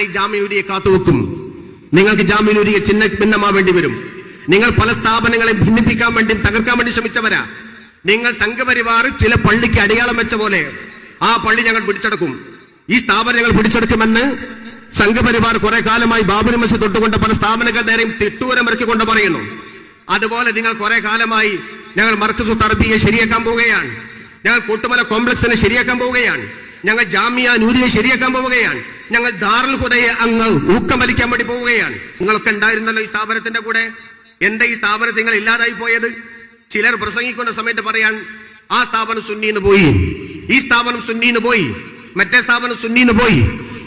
ഈ ജാമ്യൂരിയെ കാത്തുവെക്കും. നിങ്ങൾക്ക് ജാമ്യൂരിയെ ചിഹ്ന ഭിന്നമാവേണ്ടി വരും. നിങ്ങൾ പല സ്ഥാപനങ്ങളെ ഭിന്നിപ്പിക്കാൻ വേണ്ടി തകർക്കാൻ വേണ്ടി ശ്രമിച്ചവരാ. നിങ്ങൾ സംഘപരിവാർ ചില പള്ളിക്ക് അടയാളം വെച്ച പോലെ ആ പള്ളി ഞങ്ങൾ പിടിച്ചെടുക്കും. ഈ സ്ഥാപനം ഞങ്ങൾ പിടിച്ചെടുക്കുമെന്ന് സംഘപരിവാർ കുറെ കാലമായി ബാബരി മസ്ജിദ് തൊട്ടുകൊണ്ട് പല സ്ഥാപനങ്ങൾ നേരെയും തിട്ടൂരം ഇറക്കിക്കൊണ്ട് പറയുന്നു. അതുപോലെ നിങ്ങൾ കുറെ കാലമായി ഞങ്ങൾ മർക്കസു തർബിയെ ശരിയാക്കാൻ പോവുകയാണ്. ഞങ്ങൾ കൂട്ടുമല കോംപ്ലക്സിനെ ശരിയാക്കാൻ പോവുകയാണ്. ഞങ്ങൾ ജാമിയ നൂരിയെ ശരിയാക്കാൻ പോവുകയാണ്. ഞങ്ങൾ ദാറുൽ ഹുദയെ അങ്ങ് ഊക്കം വലിക്കാൻ വേണ്ടി പോവുകയാണ്. നിങ്ങളൊക്കെ ഉണ്ടായിരുന്നല്ലോ ഈ സ്ഥാപനത്തിന്റെ കൂടെ? എന്റെ ഈ സ്ഥാപനത്തിൽ നിങ്ങൾ ഇല്ലാതായി പോയത്? ചിലർ പ്രസംഗിക്കുന്ന സമയത്ത് പറയാൻ ആ സ്ഥാപനം സുന്നീന്ന് പോയി. ഈ സ്ഥാപനം സുന്നീന്ന് പോയി. മറ്റേ സ്ഥാപനം സുന്നീന്ന് പോയി.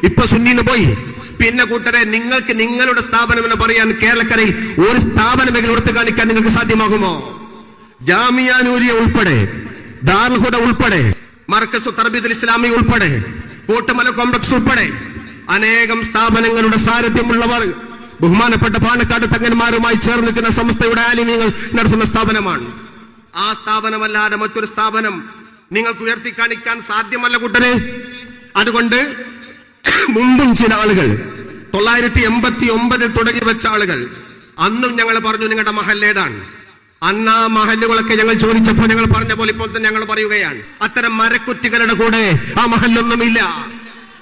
ഇപ്പൊ സുന്നീന്ന് പോയി. പിന്നെ കൂട്ടരെ നിങ്ങൾക്ക് നിങ്ങളുടെ സ്ഥാപനം എന്ന് പറയാൻ കേരളക്കരയിൽ ഒരു സ്ഥാപനമെങ്കിലും എടുത്തു കാണിക്കാൻ നിങ്ങൾക്ക് സാധ്യമാകുമോ? ജാമിയാനൂരിയ ഉൾപ്പെടെ ദാർഹുദ ഉൾപ്പെടെ മർക്കസു തർബീദ് ഇസ്ലാമി ഉൾപ്പെടെ കോട്ടുമല കോംപ്ലക്സ് ഉൾപ്പെടെ അനേകം സ്ഥാപനങ്ങളുടെ സാരഥ്യമുള്ളവർ ബഹുമാനപ്പെട്ട പാണക്കാട് തങ്ങന്മാരുമായി ചേർന്ന് നിൽക്കുന്ന സംസ്ഥയുടെ ആലിന്യങ്ങൾ നടത്തുന്ന സ്ഥാപനമാണ്. ആ സ്ഥാപനമല്ലാതെ മറ്റൊരു സ്ഥാപനം നിങ്ങൾക്ക് ഉയർത്തി കാണിക്കാൻ സാധ്യമല്ല കൂട്ടരെ. അതുകൊണ്ട് മുമ്പും ചില ആളുകൾ തൊള്ളായിരത്തി എൺപത്തി ഒമ്പതിൽ തുടങ്ങി വെച്ച ആളുകൾ അന്നും ഞങ്ങൾ പറഞ്ഞു നിങ്ങളുടെ മഹല്ലേതാണ് അന്ന് ആ മഹല്ലുകളൊക്കെ ഞങ്ങൾ ചോദിച്ചപ്പോൾ ഞങ്ങൾ പറഞ്ഞ പോലെ ഇപ്പോൾ തന്നെ ഞങ്ങൾ പറയുകയാണ് അത്തരം മരക്കുറ്റികളുടെ കൂടെ ആ മഹല്ലൊന്നുമില്ല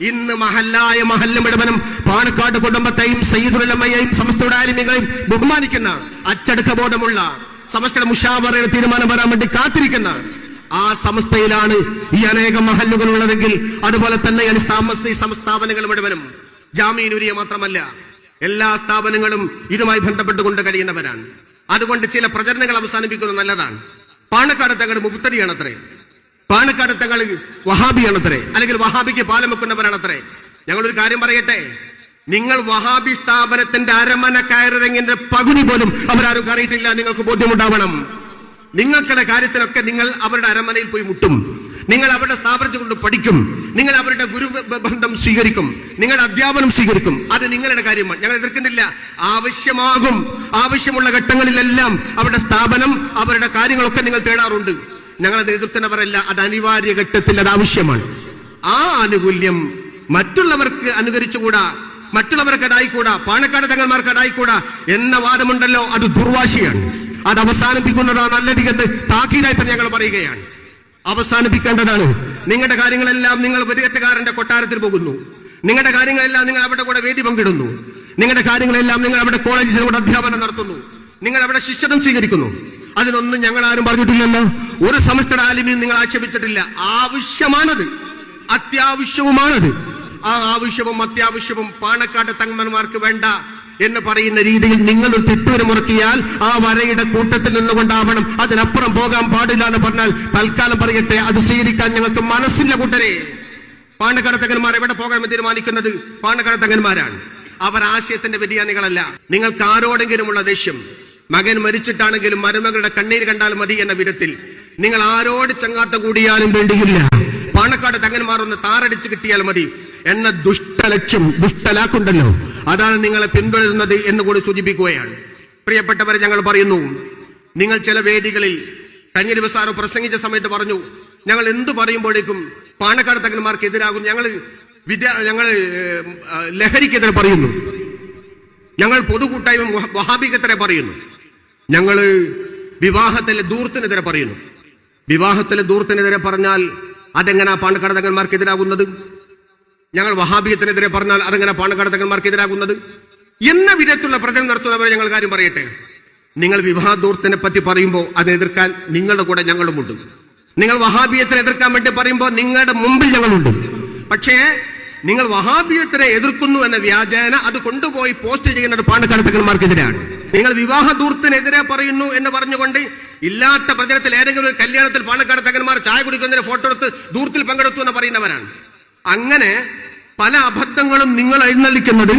ഇന്ന് മഹല്ലായ മഹല്ലും മുഴുവനും പാണക്കാട് കുടുംബത്തെയും സയ്യിദുലമ്മയെയും സമസ്തയുടെ ബഹുമാനിക്കുന്ന അച്ചടക്ക ബോധമുള്ള സമസ്തയുടെ മുഷാവറയുടെ തീരുമാനം വരാൻ വേണ്ടി കാത്തിരിക്കുന്ന ആ സമസ്തയിലാണ് ഈ അനേകം മഹല്ലുകൾ ഉള്ളതെങ്കിൽ അതുപോലെ തന്നെ താമസ സംസ്ഥാപനങ്ങൾ മുഴുവനും ജാമീനുരിയ മാത്രമല്ല എല്ലാ സ്ഥാപനങ്ങളും ഇതുമായി ബന്ധപ്പെട്ടുകൊണ്ട് കഴിയുന്നവരാണ്. അതുകൊണ്ട് ചില പ്രചരണങ്ങൾ അവസാനിപ്പിക്കുന്നത് നല്ലതാണ്. പാണക്കാട് തങ്ങൾ മുക്തരിയാണത്രേ പാണക്കാട് തങ്ങൾ വഹാബിയാണത്രേ. അല്ലെങ്കിൽ വഹാബിക്ക് പാലം വെക്കുന്നവരാണത്രേ ഞങ്ങളൊരു കാര്യം പറയട്ടെ? നിങ്ങൾ വഹാബി സ്ഥാപനത്തിന്റെ അരമന കയറിറങ്ങിന്റെ പകുതി പോലും അവരാരും കറിയിട്ടില്ല. നിങ്ങൾക്ക് ബോധ്യമുണ്ടാവണം. നിങ്ങൾക്കുടെ കാര്യത്തിലൊക്കെ നിങ്ങൾ അവരുടെ അരമനയിൽ പോയി മുട്ടും. നിങ്ങൾ അവരുടെ സ്ഥാപനത്തിൽ കൊണ്ട് പഠിക്കും. നിങ്ങൾ അവരുടെ ഗുരു ബന്ധം സ്വീകരിക്കും. നിങ്ങളുടെ അധ്യാപനം സ്വീകരിക്കും. അത് നിങ്ങളുടെ കാര്യമാണ്. ഞങ്ങൾ എതിർക്കുന്നില്ല. ആവശ്യമാകും. ആവശ്യമുള്ള ഘട്ടങ്ങളിലെല്ലാം അവരുടെ സ്ഥാപനം അവരുടെ കാര്യങ്ങളൊക്കെ നിങ്ങൾ തേടാറുണ്ട്. ഞങ്ങൾ അത് എതിർക്കുന്നവരല്ല അത് അനിവാര്യ ഘട്ടത്തിൽ അത് ആവശ്യമാണ്. ആ ആനുകൂല്യം മറ്റുള്ളവർക്ക് അനുകരിച്ചുകൂടാ മറ്റുള്ളവർക്ക് അതായിക്കൂടാ പാണക്കാട് തങ്ങന്മാർക്ക് അതായിക്കൂടാ എന്ന വാദമുണ്ടല്ലോ അത് ദുർവാശിയാണ്. അത് അവസാനിപ്പിക്കുന്നതാണ് നല്ലത് എന്ന് താക്കീതായി തന്നെ ഞങ്ങൾ പറയുകയാണ്. അവസാനിപ്പിക്കേണ്ടതാണ്. നിങ്ങളുടെ കാര്യങ്ങളെല്ലാം നിങ്ങൾ വിദഗ്ധകാരന്റെ കൊട്ടാരത്തിൽ പോകുന്നു. നിങ്ങളുടെ കാര്യങ്ങളെല്ലാം നിങ്ങൾ അവിടെ കൂടെ വേദി പങ്കിടുന്നു. നിങ്ങളുടെ കാര്യങ്ങളെല്ലാം നിങ്ങൾ അവിടെ കോളേജിൽ കൂടെ അധ്യാപനം നടത്തുന്നു. നിങ്ങൾ അവിടെ ശിക്ഷണം സ്വീകരിക്കുന്നു. അതിനൊന്നും ഞങ്ങൾ ആരും പറഞ്ഞിട്ടില്ലല്ലോ. ഒരു സമസ്തട ആലിമിയും നിങ്ങൾ ആക്ഷേപിച്ചിട്ടില്ല. ആവശ്യമാണത്. അത്യാവശ്യവുമാണത്. ആ ആവശ്യവും അത്യാവശ്യവും പാണക്കാട് തങ്ങന്മാർക്ക് വേണ്ട എന്ന് പറയുന്ന രീതിയിൽ നിങ്ങൾ ഒരു തെറ്റുവരമുറക്കിയാൽ ആ വരയുടെ കൂട്ടത്തിൽ നിന്നുകൊണ്ടാവണം. അതിനപ്പുറം പോകാൻ പാടില്ല എന്ന് പറഞ്ഞാൽ തൽക്കാലം പറയട്ടെ അത് സ്വീകരിക്കാൻ ഞങ്ങൾക്ക് മനസ്സില്ല കൂട്ടരെ. പാണക്കാട് തങ്ങന്മാർ എവിടെ പോകാൻ തീരുമാനിക്കുന്നത്? പാണക്കാട് തങ്ങന്മാരാണ്. അവർ ആശയത്തിന്റെ വ്യതിയാനികളല്ല. നിങ്ങൾക്ക് ആരോടെങ്കിലുമുള്ള ദേഷ്യം മകൻ മരിച്ചിട്ടാണെങ്കിലും മരുമകളുടെ കണ്ണീര് കണ്ടാൽ മതി എന്ന വിധത്തിൽ നിങ്ങൾ ആരോട് ചങ്ങാത്ത കൂടിയാലും വേണ്ടിയില്ല. പാണക്കാട് തങ്ങന്മാർ ഒന്ന് താറടിച്ച് കിട്ടിയാൽ മതി എന്ന ദുഷ്ടലക്ഷ്യം ദുഷ്ടലാക്കുണ്ടല്ലോ. അതാണ് നിങ്ങളെ പിന്തുടരുന്നത് എന്ന് കൂടി സൂചിപ്പിക്കുകയാണ്. പ്രിയപ്പെട്ടവരെ ഞങ്ങൾ പറയുന്നു നിങ്ങൾ ചില വേദികളിൽ കഴിഞ്ഞ ദിവസം പ്രസംഗിച്ച സമയത്ത് പറഞ്ഞു ഞങ്ങൾ എന്തു പറയുമ്പോഴേക്കും പാണക്കാട് തങ്ങന്മാർക്ക് എതിരാകും. ഞങ്ങൾ വിദ്യ ഞങ്ങൾ ലഹരിക്കെതിരെ പറയുന്നു. ഞങ്ങൾ പൊതുകൂട്ടായ്മ വഹ- വഹാബിക്കെതിരെ പറയുന്നു. ഞങ്ങൾ വിവാഹത്തിലെ ദൂർത്തിനെതിരെ പറയുന്നു. വിവാഹത്തിലെ ദൂർത്തിനെതിരെ പറഞ്ഞാൽ അതെങ്ങനെ പാണക്കാട് തങ്ങന്മാർക്ക് എതിരാകുന്നത് ഞങ്ങൾ വഹാബിയത്തിനെതിരെ പറഞ്ഞാൽ അതെങ്ങനെ പാണക്കാട് എതിരാകുന്നത് എന്ന വിധത്തിലുള്ള പ്രചരണം നടത്തുന്നവരെ ഞങ്ങൾ കാര്യം പറയട്ടെ. നിങ്ങൾ വിവാഹ ദൂർത്തിനെ പറ്റി പറയുമ്പോൾ അത് എതിർക്കാൻ നിങ്ങളുടെ കൂടെ ഞങ്ങളുമുണ്ട്. നിങ്ങൾ വഹാബിയത്തിനെ എതിർക്കാൻ വേണ്ടി പറയുമ്പോൾ നിങ്ങളുടെ മുമ്പിൽ ഞങ്ങളുണ്ട്. പക്ഷേ നിങ്ങൾ വഹാബിയത്തിനെ എതിർക്കുന്നു എന്ന വ്യാജേന അത് കൊണ്ടുപോയി പോസ്റ്റ് ചെയ്യുന്നത് പാണക്കാട് തങ്ങന്മാർക്കെതിരാണ് നിങ്ങൾ വിവാഹ ദൂർത്തിനെതിരെ പറയുന്നു എന്ന് പറഞ്ഞുകൊണ്ട് ഇല്ലാത്ത പ്രചരണത്തിൽ ഏതെങ്കിലും ഒരു കല്യാണത്തിൽ പാണക്കാട് തകന്മാർ ചായ കുടിക്കുന്നതിന് ഫോട്ടോ എടുത്ത് ദൂർത്തിൽ പങ്കെടുത്തു എന്ന് പറയുന്നവരാണ്. അങ്ങനെ പല അബദ്ധങ്ങളും നിങ്ങൾ എഴുന്നള്ളിക്കുന്നത്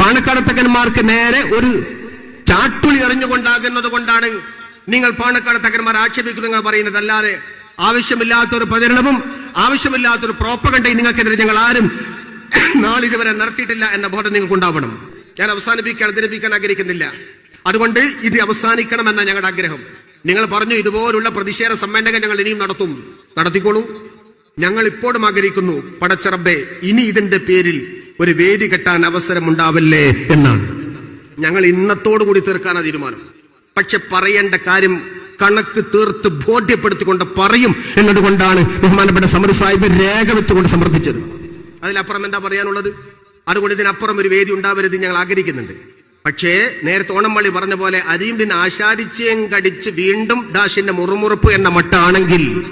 പാണക്കാട് തകന്മാർക്ക് നേരെ ഒരു ചാട്ടുളി എറിഞ്ഞുകൊണ്ടാകുന്നത് കൊണ്ടാണ് നിങ്ങൾ പാണക്കാട് തകന്മാർ ആക്ഷേപിക്കുന്നു നിങ്ങൾ പറയുന്നത്. അല്ലാതെ ആവശ്യമില്ലാത്തൊരു പ്രചരണവും ആവശ്യമില്ലാത്തൊരു പ്രോപ്പകണ്ടയും നിങ്ങൾക്കെതിരെ ഞങ്ങൾ ആരും നാളിതുവരെ നടത്തിയിട്ടില്ല എന്ന ബോധം നിങ്ങൾക്ക് ഉണ്ടാവണം ഞാൻ അവസാനിപ്പിക്കാൻ അവതരിപ്പിക്കാൻ ആഗ്രഹിക്കുന്നില്ല. അതുകൊണ്ട് ഇത് അവസാനിക്കണമെന്ന ഞങ്ങളുടെ ആഗ്രഹം. നിങ്ങൾ പറഞ്ഞു ഇതുപോലുള്ള പ്രതിഷേധ സമ്മേളനം ഞങ്ങൾ ഇനിയും നടത്തും. നടത്തിക്കോളൂ. ഞങ്ങൾ ഇപ്പോഴും ആഗ്രഹിക്കുന്നു പടച്ചറബെ ഇനി ഇതിന്റെ പേരിൽ ഒരു വേദി കെട്ടാൻ അവസരമുണ്ടാവല്ലേ എന്നാണ്. ഞങ്ങൾ ഇന്നത്തോടു കൂടി തീർക്കാനാണ് തീരുമാനം. പക്ഷെ പറയേണ്ട കാര്യം കണക്ക് തീർത്ത് ബോധ്യപ്പെടുത്തിക്കൊണ്ട് പറയും എന്നതുകൊണ്ടാണ് ബഹുമാനപ്പെട്ട സമര സാഹിബ് രേഖ വെച്ചുകൊണ്ട് സമർപ്പിച്ചത്. അതിലപ്പുറം എന്താ പറയാനുള്ളത്? അതുകൊണ്ട് ഇതിനപ്പുറം ഒരു വേദി ഉണ്ടാവരുത് ഞങ്ങൾ ആഗ്രഹിക്കുന്നുണ്ട്. പക്ഷേ നേരത്തെ ഓണംപള്ളി പറഞ്ഞ പോലെ അരിയുണ്ടിന് ആശാദിച്ചേം കടിച്ച് വീണ്ടും ഡാഷിന്റെ മുറുമുറുപ്പ് എന്ന മട്ടാണെങ്കിൽ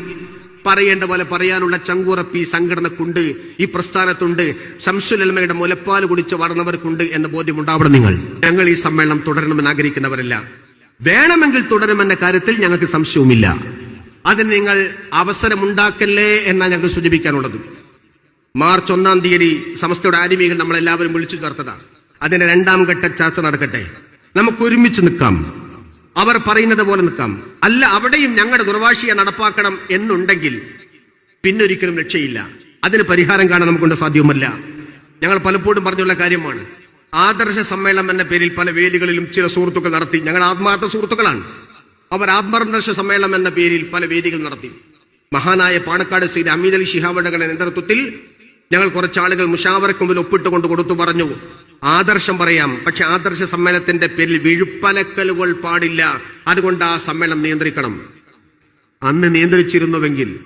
പറയേണ്ട പോലെ പറയാനുള്ള ചങ്കുറപ്പ് ഈ സംഘടനക്കുണ്ട് ഈ പ്രസ്ഥാനത്തുണ്ട് ശംസുലമയുടെ മുലപ്പാൽ കുടിച്ച് വളർന്നവർക്കുണ്ട് എന്ന ബോധ്യമുണ്ടാവണം നിങ്ങൾ. ഞങ്ങൾ ഈ സമ്മേളനം തുടരണമെന്ന് ആഗ്രഹിക്കുന്നവരല്ല. വേണമെങ്കിൽ തുടരുമെന്ന കാര്യത്തിൽ ഞങ്ങൾക്ക് സംശയവുമില്ല. അതിന് നിങ്ങൾ അവസരമുണ്ടാക്കല്ലേ എന്നാണ് ഞങ്ങൾക്ക് സൂചിപ്പിക്കാനുള്ളത്. മാർച്ച് ഒന്നാം തീയതി സമസ്തയുടെ ആലിമികൾ നമ്മളെല്ലാവരും വിളിച്ചു ചേർത്തതാണ്. അതിന്റെ രണ്ടാം ഘട്ട ചർച്ച നടക്കട്ടെ. നമുക്ക് ഒരുമിച്ച് നിൽക്കാം. അവർ പറയുന്നത് പോലെ നിൽക്കാം. അല്ല അവിടെയും ഞങ്ങളുടെ ദുർവാശിയെ നടപ്പാക്കണം എന്നുണ്ടെങ്കിൽ പിന്നൊരിക്കലും രക്ഷയില്ല. അതിന് പരിഹാരം കാണാൻ നമുക്കൊണ്ട് സാധ്യവുമല്ല ഞങ്ങൾ പലപ്പോഴും പറഞ്ഞുള്ള കാര്യമാണ്. ആദർശ സമ്മേളനം എന്ന പേരിൽ പല വേദികളിലും ചില സുഹൃത്തുക്കൾ നടത്തി. ഞങ്ങൾ ആത്മാർത്ഥ സുഹൃത്തുക്കളാണ്. അവർ ആത്മാദർശ സമ്മേളനം എന്ന പേരിൽ പല വേദികൾ നടത്തി. മഹാനായ പാണക്കാട് ശ്രീ അമീദ് അലി ശിഹാബിന്റെ നേതൃത്വത്തിൽ ഞങ്ങൾ കുറച്ചാളുകൾ മുഷാവർക്ക് മുമ്പിൽ ഒപ്പിട്ടുകൊണ്ട് കൊടുത്തു പറഞ്ഞു. ആദർശം പറയാം. പക്ഷെ ആദർശ സമ്മേളനത്തിന്റെ പേരിൽ വിഴുപ്പലക്കലുകൾ പാടില്ല. അതുകൊണ്ട് ആ സമ്മേളനം നിയന്ത്രിക്കണം. അന്ന് നിയന്ത്രിച്ചിരുന്നുവെങ്കിൽ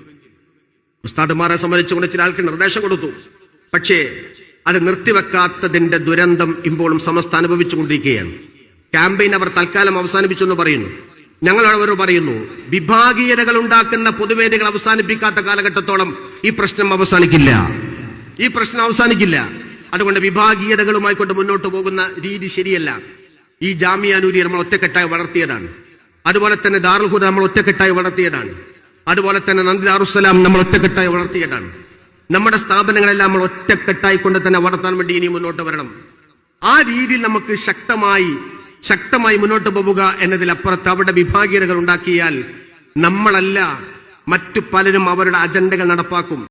ഉസ്താദുമാരെ സംബന്ധിച്ചുകൊണ്ട് ചില ആൾക്ക് നിർദ്ദേശം കൊടുത്തു. പക്ഷേ അത് നിർത്തിവെക്കാത്തതിന്റെ ദുരന്തം ഇപ്പോഴും സമസ്ത അനുഭവിച്ചുകൊണ്ടിരിക്കുകയാണ്. ക്യാമ്പയിൻ അവർ തൽക്കാലം അവസാനിപ്പിച്ചു എന്ന് പറയുന്നു. ഞങ്ങൾ അവർ പറയുന്നു വിഭാഗീയതകൾ ഉണ്ടാക്കുന്ന പൊതുവേദികൾ അവസാനിപ്പിക്കാത്ത കാലഘട്ടത്തോളം ഈ പ്രശ്നം അവസാനിക്കില്ല. ഈ പ്രശ്നം അവസാനിക്കില്ല. അതുകൊണ്ട് വിഭാഗീയതകളുമായി കൊണ്ട് മുന്നോട്ട് പോകുന്ന രീതി ശരിയല്ല. ഈ ജാമ്യാനൂരി നമ്മൾ ഒറ്റക്കെട്ടായി വളർത്തിയതാണ്. അതുപോലെ തന്നെ ദാറുൽഹുദ നമ്മൾ ഒറ്റക്കെട്ടായി വളർത്തിയതാണ്. അതുപോലെ തന്നെ നന്ദി ദാറുസലാം നമ്മൾ ഒറ്റക്കെട്ടായി വളർത്തിയതാണ്. നമ്മുടെ സ്ഥാപനങ്ങളെല്ലാം നമ്മൾ ഒറ്റക്കെട്ടായി കൊണ്ട് തന്നെ വളർത്താൻ വേണ്ടി ഇനി മുന്നോട്ട് വരണം. ആ രീതിയിൽ നമുക്ക് ശക്തമായി ശക്തമായി മുന്നോട്ട് പോവുക എന്നതിലപ്പുറത്ത് അവിടെ വിഭാഗീയതകൾ ഉണ്ടാക്കിയാൽ നമ്മളല്ല മറ്റു പലരും അവരുടെ അജണ്ടകൾ നടപ്പാക്കും.